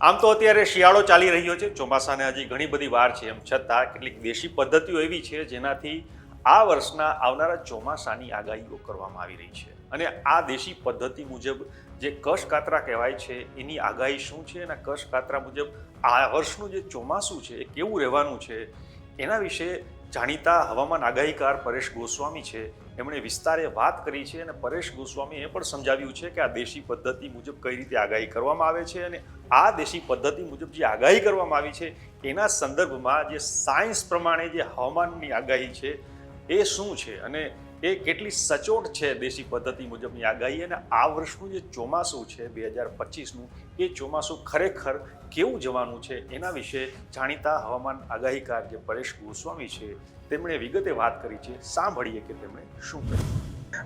આમ તો અત્યારે શિયાળો ચાલી રહ્યો છે. ચોમાસાને હજી ઘણી બધી વાર છે. એમ છતાં કેટલીક દેશી પદ્ધતિઓ એવી છે જેનાથી આ વર્ષના આવનારા ચોમાસાની આગાહીઓ કરવામાં આવી રહી છે. અને આ દેશી પદ્ધતિ મુજબ જે કશકાતરા કહેવાય છે, એની આગાહી શું છે અને કશકાતરા મુજબ આ વર્ષનું જે ચોમાસું છે, એ કેવું રહેવાનું છે, એના વિશે જાણીતા હવામાન આગાહીકાર પરેશ ગોસ્વામી છે. એમણે વિસ્તારે વાત કરી છે અને પરેશ ગોસ્વામીએ એ પણ સમજાવ્યું છે કે આ દેશી પદ્ધતિ મુજબ કઈ રીતે આગાહી કરવામાં આવે છે અને આ દેશી પદ્ધતિ મુજબ જે આગાહી કરવામાં આવી છે, એના સંદર્ભમાં જે સાયન્સ પ્રમાણે જે હવામાનની આગાહી છે, એ શું છે? અને એ કેટલી સચોટ છે દેશી પદ્ધતિ મુજબની આગાહી અને આ વર્ષનું જે ચોમાસું છે બે હજાર પચીસનું, એ ચોમાસું ખરેખર કેવું જવાનું છે એના વિશે જાણીતા હવામાન આગાહીકાર જે પરેશ ગોસ્વામી છે, તેમણે વિગતે વાત કરી છે. સાંભળીએ કે તેમણે શું હવે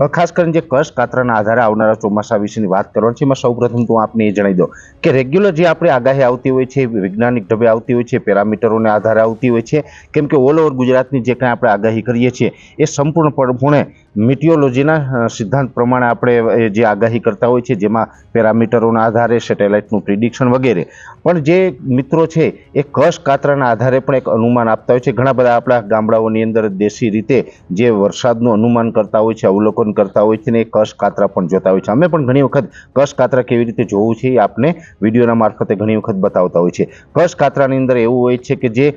ખાસ કરીને જે કશ કાતરાના આધારે આવનારા ચોમાસા વિશેની વાત કરવાની છે, એમાં સૌપ્રથમ તો આપને એ જણાવી દો કે રેગ્યુલર જે આપણે આગાહી આવતી હોય છે, વૈજ્ઞાનિક ઢબે આવતી હોય છે, પેરામીટરોને આધારે આવતી હોય છે, કેમ કે ઓલ ઓવર ગુજરાતની જે કાંઈ આપણે આગાહી કરીએ છીએ, એ સંપૂર્ણપણે મિટિયોલોજીના સિદ્ધાંત પ્રમાણે આપણે જે આગાહી કરતા હોય છે, જેમાં પેરામીટરોના આધારે સેટેલાઇટનું પ્રિડિક્શન વગેરે. પણ જે મિત્રો છે, એ કશ કાતરાના આધારે પણ એક અનુમાન આપતા હોય છે. ઘણા બધા આપણા ગામડાઓની અંદર દેશી રીતે જે વરસાદનું અનુમાન કરતા હોય છે, અવલોકન કરતા હોય છે ને એ કશ કાતરા પણ જોતા હોય છે. અમે પણ ઘણી વખત કશ કાતરા કેવી રીતે જોવું છે એ આપને વિડીયોના મારફતે ઘણી વખત બતાવતા હોય છે. કશ કાતરાની અંદર એવું હોય છે કે જે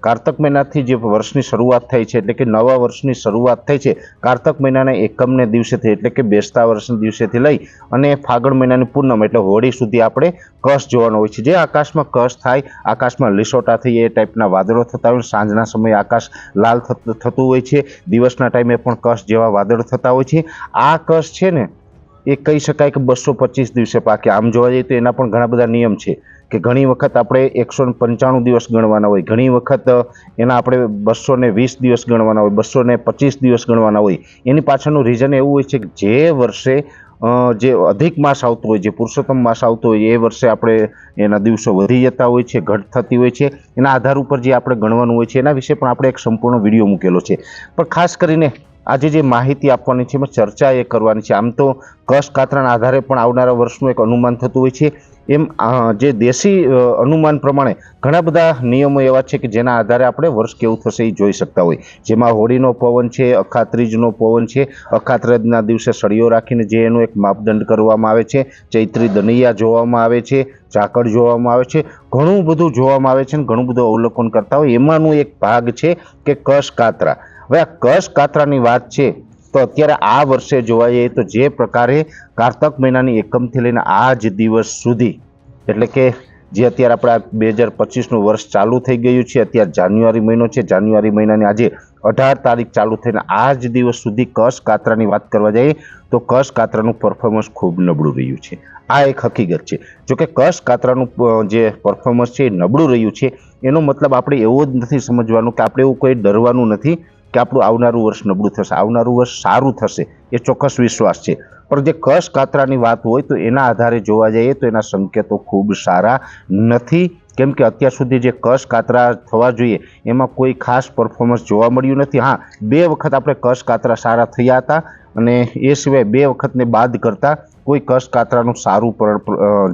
કારતક મહિનાથી જે વર્ષની શરૂઆત થઈ છે, એટલે કે નવા વર્ષની શરૂઆત થઈ છે, કારતક મહિનાના એકમને દિવસેથી એટલે કે બેસતા વર્ષના દિવસેથી લઈ અને ફાગણ મહિનાની પૂનમ, એટલે હોળી સુધી આપણે કશ જોવાનો હોય છે. જે આકાશમાં કશ થાય, આકાશમાં લીસોટા થઈ એ ટાઈપના વાદળો થતા હોય, સાંજના સમયે આકાશ લાલ થત- હોય છે, દિવસના ટાઈમે પણ કશ જેવા વાદળો થતા હોય છે. આ કશ છે ને, એ કહી શકાય કે બસો પચીસ દિવસે પાકે. આમ જોવા જઈએ તો એના પણ ઘણા બધા નિયમ છે. કે ઘણી વખત આપણે એકસો પંચાણું દિવસ ગણવાના હોય, ઘણી વખત એના આપણે બસો ને વીસ દિવસ ગણવાના હોય, બસો ને પચીસ દિવસ ગણવાના હોય. એની પાછળનું રીઝન એવું હોય છે કે જે વર્ષે જે અધિક માસ આવતો હોય, જે પુરુષોત્તમ માસ આવતો હોય, એ વર્ષે આપણે એના દિવસો વધી જતા હોય છે, ઘટ થતી હોય છે. એના આધાર ઉપર જે આપણે ગણવાનું હોય છે, એના વિશે પણ આપણે એક સંપૂર્ણ વીડિયો મૂકેલો છે. પણ ખાસ કરીને આજે જે માહિતી આપવાની છે, એમાં ચર્ચા એ કરવાની છે. આમ તો કશ આધારે પણ આવનારા વર્ષનું એક અનુમાન થતું હોય છે. એમ જે દેશી અનુમાન પ્રમાણે ઘણા બધા નિયમો એવા છે કે જેના આધારે આપણે વર્ષ કેવું થશે એ જોઈ શકતા હોય. જેમાં હોળીનો પવન છે, અખાત્રીજનો પવન છે, અખાત્રજના દિવસે સળીઓ રાખીને જે એનું એક માપદંડ કરવામાં આવે છે, ચૈત્રી દનૈયા જોવામાં આવે છે, ઝાકળ જોવામાં આવે છે, ઘણું બધું જોવામાં આવે છે અને ઘણું બધું અવલોકન કરતા હોય. એમાંનું એક ભાગ છે કે કશ કાતરા. હવે આ કશ કાતરાની વાત છે, તો અત્યારે આ વર્ષે જોવા જઈએ તો જે પ્રકારે કારતક મહિનાની એકમથી લઈને આ જ દિવસ સુધી, એટલે કે જે અત્યારે આપણા બે હજાર પચીસનું વર્ષ ચાલુ થઈ ગયું છે, અત્યારે જાન્યુઆરી મહિનો છે, જાન્યુઆરી મહિનાની આજે અઢાર તારીખ ચાલુ થઈને આ જ દિવસ સુધી કશ કાતરાની વાત કરવા જઈએ, તો કશ કાતરાનું પરફોર્મન્સ ખૂબ નબળું રહ્યું છે. આ એક હકીકત છે. જો કે કશ કાતરાનું જે પરફોર્મન્સ છે એ નબળું રહ્યું છે, એનો મતલબ આપણે એવો જ નથી સમજવાનું કે આપણે એવું કોઈ ડરવાનું નથી કે આપણું આવનારું વર્ષ નબળું થશે. આવનારું વર્ષ સારું થશે. એ ચોક્કસ વિશ્વાસ છે. પણ જે કસ કાતરાની વાત હોય તો એના આધારે જોવા જઈએ તો એના સંકેતો ખૂબ સારા નથી. કેમ કે અત્યાર સુધી જે કસ કાતરા થવા જોઈએ, એમાં કોઈ ખાસ પરફોર્મન્સ જોવા મળ્યું નથી. હા, બે વખત આપણે કસ કાતરા સારા થયા હતા અને એ સિવાય બે વખતને બાદ કરતાં કોઈ કસ કાતરાનું સારું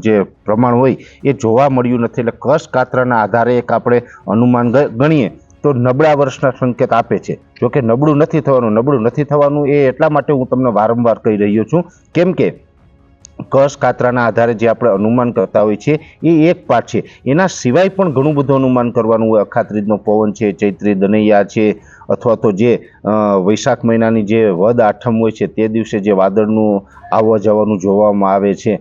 જે પ્રમાણ હોય એ જોવા મળ્યું નથી. એટલે કસ કાતરાના આધારે એક આપણે અનુમાન ગણીએ. તો નબળા વર્ષના સંકેત આપે છે. જોકે નબળું નથી થવાનું, નબળું નથી થવાનું એ એટલા માટે હું તમને વારંવાર કહી રહ્યો છું. કેમ કે કશ કાતરાના આધારે જે આપણે અનુમાન કરતા હોઈએ છીએ, એ એક પાઠ છે. એના સિવાય પણ ઘણું બધું અનુમાન કરવાનું હોય. અખાત્રીજનો પવન છે, ચૈત્રી દનૈયા છે, અથવા તો જે વૈશાખ મહિનાની જે વદ આઠમ હોય છે, તે દિવસે જે વાદળનું આવવા જવાનું જોવામાં આવે છે.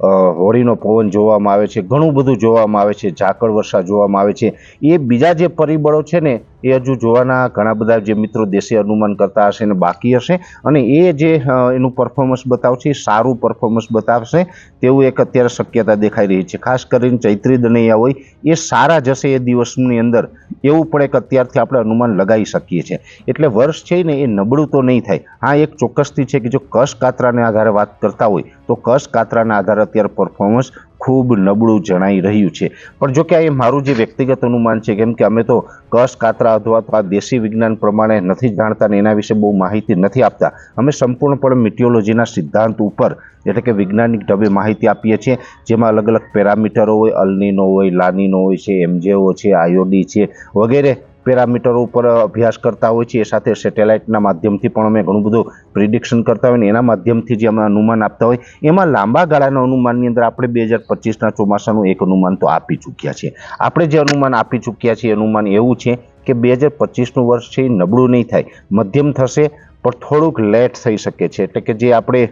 હોળીનો પવન જોવામાં આવે છે, ઘણું બધું જોવામાં આવે છે, ઝાકળ વર્ષા જોવામાં આવે છે. એ બીજા જે પરિબળો છે ને એ હજુ જોવાના ઘણા બધા જે મિત્રો દેશી અનુમાન કરતા હશે ને બાકી હશે. અને એ જે એનું પરફોર્મન્સ બતાવશે એ સારું પરફોર્મન્સ બતાવશે, તેવું એક અત્યારે શક્યતા દેખાઈ રહી છે. ખાસ કરીને ચૈત્રી દનૈયા હોય, એ સારા જશે એ દિવસની અંદર. એવું પણ એક અત્યારથી આપણે અનુમાન લગાવી શકીએ છીએ. એટલે વર્ષ છે ને એ નબળું તો નહીં થાય. હા, એક ચોક્કસથી છે કે જો કશ કાતરાને આધારે વાત કરતા હોય, તો કશ કાતરાના આધારે અત્યારે પરફોર્મન્સ ખૂબ નબળું જણાઈ રહ્યું છે. પણ જો કે એ મારું જે વ્યક્તિગત અનુમાન છે, કેમ કે અમે તો કસ, કાતરા અથવા તો આ દેશી વિજ્ઞાન પ્રમાણે નથી જાણતા અને એના વિશે બહુ માહિતી નથી આપતા. અમે સંપૂર્ણપણે મિટિયોલોજીના સિદ્ધાંત ઉપર એટલે કે વૈજ્ઞાનિક ઢબે માહિતી આપીએ છીએ, જેમાં અલગ અલગ પેરામીટરો હોય, અલ્નીનો હોય, લાનીનો હોય છે એમજેઓ છે, આયોડી છે વગેરે પેરામીટરો ઉપર અભ્યાસ કરતા હોય છે, એ સાથે સેટેલાઇટના માધ્યમથી પણ અમે ઘણું બધું પ્રિડિક્શન કરતા હોય ને એના માધ્યમથી જે અમે અનુમાન આપતા હોય, એમાં લાંબા ગાળાના અનુમાનની અંદર આપણે બે હજાર પચીસના ચોમાસાનું એક અનુમાન તો આપી ચૂક્યા છીએ આપણે જે અનુમાન આપી ચૂક્યા છીએ અનુમાન એવું છે કે બે હજાર પચીસનું વર્ષ છે, એ નબળું નહીં થાય. મધ્યમ થશે, પણ થોડુંક લેટ થઈ શકે છે. એટલે કે જે આપણે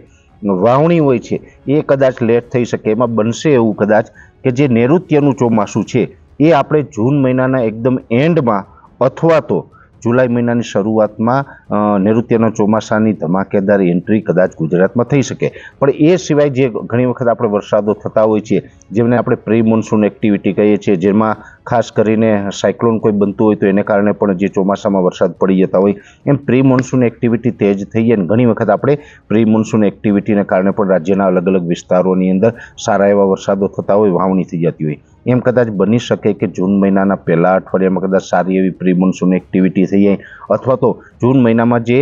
વાવણી હોય છે, એ કદાચ લેટ થઈ શકે, એમાં બનશે એવું કદાચ કે જે નૈઋત્યનું ચોમાસું છે, એ આપણે જૂન મહિનાના એકદમ એન્ડમાં અથવા તો જુલાઈ મહિનાની શરૂઆતમાં નૈઋત્યના ચોમાસાની ધમાકેદાર એન્ટ્રી કદાચ ગુજરાતમાં થઈ શકે. પણ એ સિવાય જે ઘણી વખત આપણે વરસાદો થતા હોય છે, જેમને આપણે પ્રી મોન્સૂન એક્ટિવિટી કહીએ છીએ, જેમાં ખાસ કરીને સાયક્લોન કોઈ બનતું હોય તો એને કારણે પણ જે ચોમાસામાં વરસાદ પડી જતા હોય, એમ પ્રી મોન્સૂન એક્ટિવિટી તેજ થઈ અને ઘણી વખત આપણે પ્રી મોન્સૂન એક્ટિવિટીને કારણે પણ રાજ્યના અલગ અલગ વિસ્તારોની અંદર સારા એવા વરસાદો થતા હોય, વાવણી થઈ જતી હોય. એમ કદાચ બની શકે કે જૂન મહિનાના પહેલા અઠવાડિયામાં કદાચ સારી એવી પ્રી મોન્સૂન એક્ટિવિટી થઈ જાય, અથવા તો જૂન મહિનામાં જે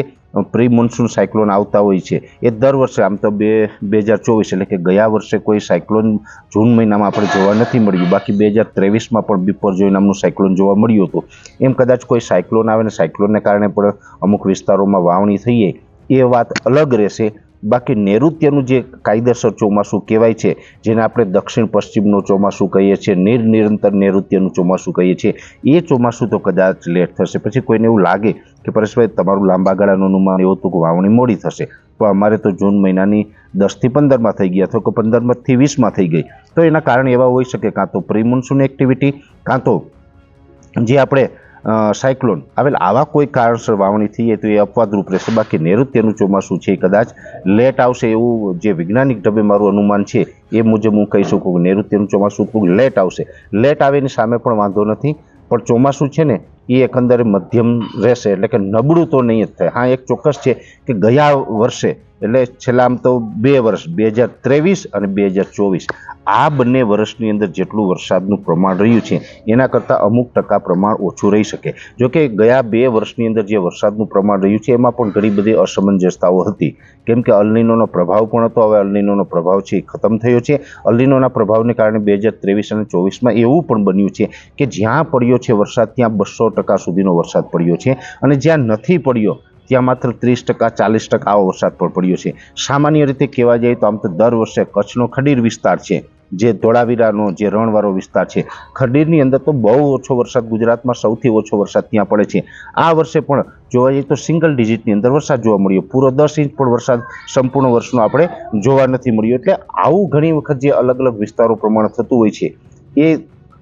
પ્રી મોન્સૂન સાયક્લોન આવતા હોય છે, એ દર વર્ષે આમ તો બે બે હજાર ચોવીસ એટલે કે ગયા વર્ષે કોઈ સાયક્લોન જૂન મહિનામાં આપણે જોવા નથી મળ્યું. બાકી બે હજાર ત્રેવીસમાં પણ બિપરજોય નામનું સાયક્લોન જોવા મળ્યું હતું. એમ કદાચ કોઈ સાયક્લોન આવે ને સાયક્લોનને કારણે પણ અમુક વિસ્તારોમાં વાવણી થઈ જાય, એ વાત અલગ રહેશે. બાકી નૈઋત્યનું જે કાયદેસર ચોમાસું કહેવાય છે, જેને આપણે દક્ષિણ પશ્ચિમનું ચોમાસું કહીએ છીએ નિરનિરંતર નૈઋત્યનું ચોમાસું કહીએ છીએ, એ ચોમાસું તો કદાચ લેટ થશે. પછી કોઈને એવું લાગે કે પરેશભાઈ તમારું લાંબા ગાળાનું અનુમાન એવું હતું કે વાવણી મોડી થશે. તો અમારે તો જૂન મહિનાની દસથી પંદરમાં થઈ ગઈ, અથવા કે પંદરમાંથી વીસમાં થઈ ગઈ. તો એના કારણે એવા હોઈ શકે કાં તો પ્રી મોન્સૂન એક્ટિવિટી કાં તો જે આપણે સાયક્લોન. આવેલ આવા કોઈ કારણસર વાવણી થઈ તો એ અપવાદરૂપ રહેશે. બાકી નૈઋત્યનું ચોમાસું છે કદાચ લેટ આવશે એવું જે વૈજ્ઞાનિક ઢબે મારું અનુમાન છે, એ મુજબ હું કહી શકું કે નૈઋત્યનું ચોમાસું થોડુંક લેટ આવશે. લેટ આવે એની સામે પણ વાંધો નથી, પણ ચોમાસું છે ને એ એકંદરે મધ્યમ રહેશે. એટલે કે નબળું તો નહીં જ થાય. હા, એક ચોક્કસ છે કે ગયા વર્ષે, એટલે છેલ્લા આમ તો બે વર્ષ, બે હજાર ત્રેવીસ અને બે હજાર ચોવીસ, આ બંને વર્ષની અંદર જેટલું વરસાદનું પ્રમાણ રહ્યું છે, એના કરતાં અમુક ટકા પ્રમાણ ઓછું રહી શકે. જો કે ગયા બે વર્ષની અંદર જે વરસાદનું પ્રમાણ રહ્યું છે, એમાં પણ ઘણી બધી અસમંજસતાઓ હતી. કેમ કે અલનીનોનો પ્રભાવ પણ હતો. હવે અલનીનોનો પ્રભાવ છે એ ખતમ થયો છે. અલનીનોના પ્રભાવને કારણે બે હજાર ત્રેવીસ અને ચોવીસમાં એવું પણ બન્યું છે કે જ્યાં પડ્યો છે વરસાદ, ત્યાં બસો ટકા સુધીનો વરસાદ પડ્યો છે અને જ્યાં નથી પડ્યો, ત્યાં માત્ર ત્રીસ ટકા, ચાલીસ ટકા આવો વરસાદ પણ પડ્યો છે. સામાન્ય રીતે કહેવા જાય તો આમ તો દર વર્ષે કચ્છનો ખડીર વિસ્તાર છે, જે ધોળાવીરાનો જે રણવાળો વિસ્તાર છે, ખડીરની અંદર તો બહુ ઓછો વરસાદ ગુજરાતમાં સૌથી ઓછો વરસાદ ત્યાં પડે છે. આ વર્ષે પણ જોવા જઈએ તો સિંગલ ડિજિટની અંદર વરસાદ જોવા મળ્યો. પૂરો દસ ઇંચ પણ વરસાદ સંપૂર્ણ વર્ષનો આપણે જોવા નથી મળ્યો. એટલે આવું ઘણી વખત જે અલગ અલગ વિસ્તારો પ્રમાણે થતું હોય છે, એ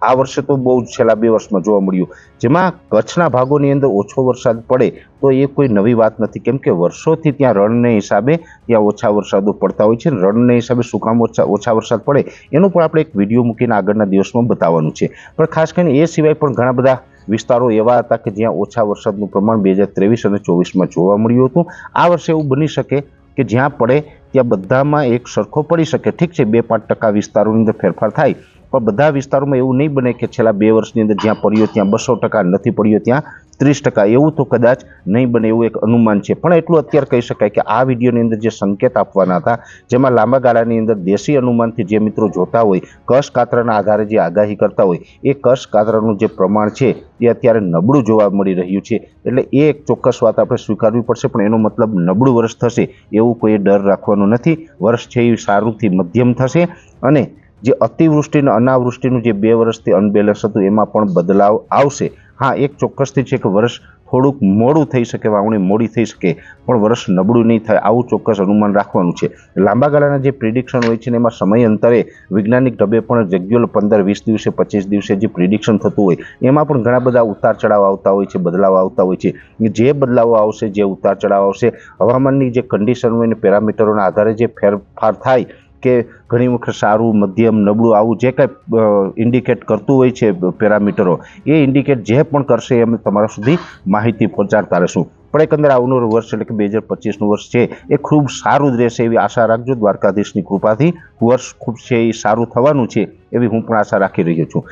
આ વર્ષે તો બહુ જ છેલ્લા બે વર્ષમાં જોવા મળ્યું. જેમાં કચ્છના ભાગોની અંદર ઓછો વરસાદ પડે તો એ કોઈ નવી વાત નથી. કેમ કે વર્ષોથી ત્યાં રણને હિસાબે ત્યાં ઓછા વરસાદો પડતા હોય છે. રણને હિસાબે શું કામ ઓછા ઓછા વરસાદ પડે એનું પણ આપણે એક વીડિયો મૂકીને આગળના દિવસમાં બતાવવાનું છે. પણ ખાસ કરીને એ સિવાય પણ ઘણા બધા વિસ્તારો એવા હતા કે જ્યાં ઓછા વરસાદનું પ્રમાણ બે હજાર ત્રેવીસ અને ચોવીસમાં જોવા મળ્યું હતું. આ વર્ષે એવું બની શકે કે જ્યાં પડે ત્યાં બધામાં એક સરખો પડી શકે. ઠીક છે, બે પાંચ ટકા વિસ્તારોની અંદર ફેરફાર થાય. પણ બધા વિસ્તારોમાં એવું નહીં બને કે છેલ્લા બે વર્ષની અંદર જ્યાં પડ્યો ત્યાં બસો ટકા નથી પડ્યો, ત્યાં ત્રીસ ટકા. એવું તો કદાચ નહીં બને એવું એક અનુમાન છે. પણ એટલું અત્યારે કહી શકાય કે આ વિડીયોની અંદર જે સંકેત આપવાના હતા, જેમાં લાંબા ગાળાની અંદર દેશી અનુમાનથી જે મિત્રો જોતા હોય, કશ કાતરાના આધારે જે આગાહી કરતા હોય, એ કશ કાતરાનું જે પ્રમાણ છે, એ અત્યારે નબળું જોવા મળી રહ્યું છે. એટલે એ એક ચોક્કસ વાત આપણે સ્વીકારવી પડશે, પણ એનો મતલબ નબળું વર્ષ થશે એવું કોઈ ડર રાખવાનો નથી. વર્ષ છે એ સારુંથી મધ્યમ થશે અને જે અતિવૃષ્ટિ અને અનાવૃષ્ટિનું જે બે વર્ષથી અનબેલેન્સ હતું, એમાં પણ બદલાવ આવશે. હા, એક ચોક્કસથી છે કે વર્ષ થોડુંક મોડું થઈ શકે, વાવણી મોડી થઈ શકે, પણ વર્ષ નબળું નહીં થાય, આવું ચોક્કસ અનુમાન રાખવાનું છે. લાંબા ગાળાના જે પ્રિડિક્શન હોય છે ને, એમાં સમય અંતરે વૈજ્ઞાનિક ઢબે પણ રેગ્યુલર પંદર, વીસ દિવસે, પચીસ દિવસે જે પ્રિડિક્શન થતું હોય, એમાં પણ ઘણા બધા ઉતાર ચઢાવ આવતા હોય છે, બદલાવ આવતા હોય છે. જે બદલાવો આવશે, જે ઉતાર ચઢાવ આવશે, હવામાનની જે કન્ડિશન હોય ને પેરામીટરોના આધારે જે ફેરફાર થાય કે ઘણી વખત સારું, મધ્યમ, નબળું આવું જે કાંઈ ઇન્ડિકેટ કરતું હોય છે પેરામીટરો, એ ઇન્ડિકેટ જે પણ કરશે એ અમે તમારા સુધી માહિતી પહોંચાડતા રહીશું. પણ એકંદર આવનારું વર્ષ એટલે કે બે હજાર પચીસનું વર્ષ છે, એ ખૂબ સારું જ રહેશે એવી આશા રાખજો, દ્વારકાધીશની કૃપાથી વર્ષ ખૂબ છે એ સારું થવાનું છે એવી હું પણ આશા રાખી રહ્યો છું.